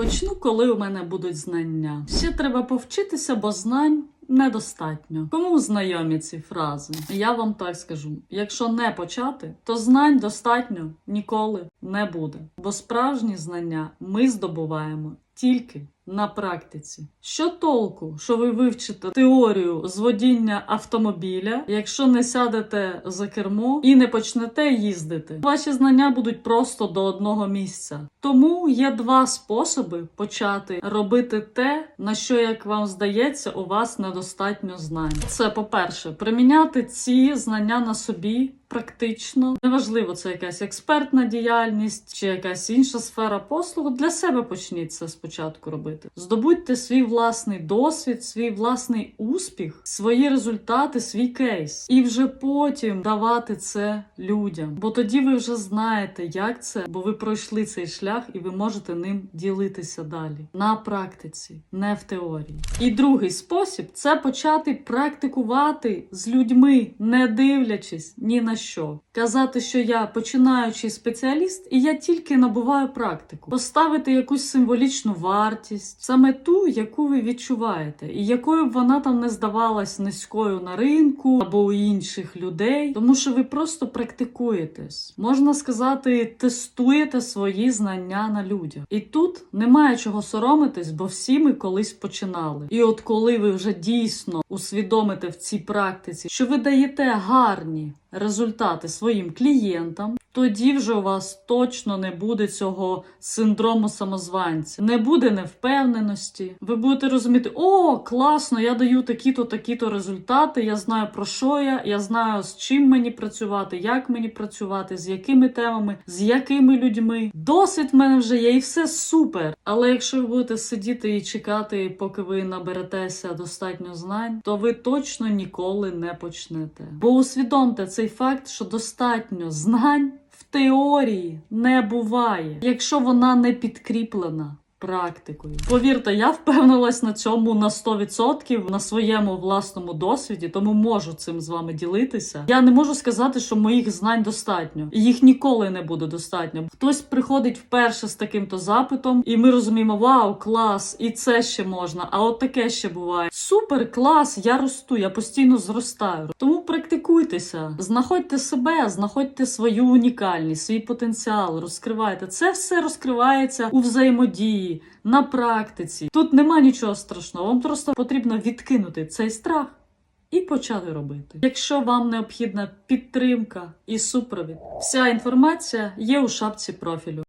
Почну, коли у мене будуть знання. Ще треба повчитися, бо знань. Недостатньо. Кому знайомі ці фрази? Я вам так скажу: якщо не почати, то знань достатньо ніколи не буде. Бо справжні знання ми здобуваємо тільки на практиці. Що толку, що ви вивчите теорію з водіння автомобіля, якщо не сядете за кермо і не почнете їздити? Ваші знання будуть просто до одного місця. Тому є два способи почати робити те, на що, як вам здається, у вас недостатньо знань. Це по-перше, приміняти ці знання на собі. Практично неважливо, це якась експертна діяльність чи якась інша сфера послуг. Для себе почніть це спочатку робити. Здобудьте свій власний досвід, свій власний успіх, свої результати, свій кейс, і вже потім давати це людям. Бо тоді ви вже знаєте, як це, бо ви пройшли цей шлях і ви можете ним ділитися далі на практиці, не в теорії. І другий спосіб це почати практикувати з людьми, не дивлячись ні на що. Казати, що я починаючий спеціаліст, і я тільки набуваю практику, поставити якусь символічну вартість, саме ту, яку ви відчуваєте, і якою б вона там не здавалась низькою на ринку або у інших людей, тому що ви просто практикуєтесь. Можна сказати, тестуєте свої знання на людях. І тут немає чого соромитись, бо всі ми колись починали. І от коли ви вже дійсно усвідомите в цій практиці, що ви даєте гарні результати своїм клієнтам, тоді вже у вас точно не буде цього синдрому самозванця, не буде невпевненості. Ви будете розуміти, о, класно, я даю такі-то, такі-то результати. Я знаю про що я, я знаю з чим мені працювати, як мені працювати, з якими темами, з якими людьми. Досвід в мене вже є, і все супер. Але якщо ви будете сидіти і чекати, поки ви наберетеся достатньо знань, то ви точно ніколи не почнете. Бо усвідомте цей факт, що достатньо знань в теорії не буває, якщо вона не підкріплена. Практикою. Повірте, я впевнилась на цьому на 100% на своєму власному досвіді, тому можу цим з вами ділитися. Я не можу сказати, що моїх знань достатньо, і їх ніколи не буде достатньо. Хтось приходить вперше з таким-то запитом, і ми розуміємо, вау, клас, і це ще можна. А от таке ще буває. Супер, клас, я росту, я постійно зростаю. Практикуйтеся, знаходьте себе, знаходьте свою унікальність, свій потенціал, розкривайте. Це все розкривається у взаємодії на практиці. Тут нема нічого страшного. Вам просто потрібно відкинути цей страх і почати робити. Якщо вам необхідна підтримка і супровід, вся інформація є у шапці профілю.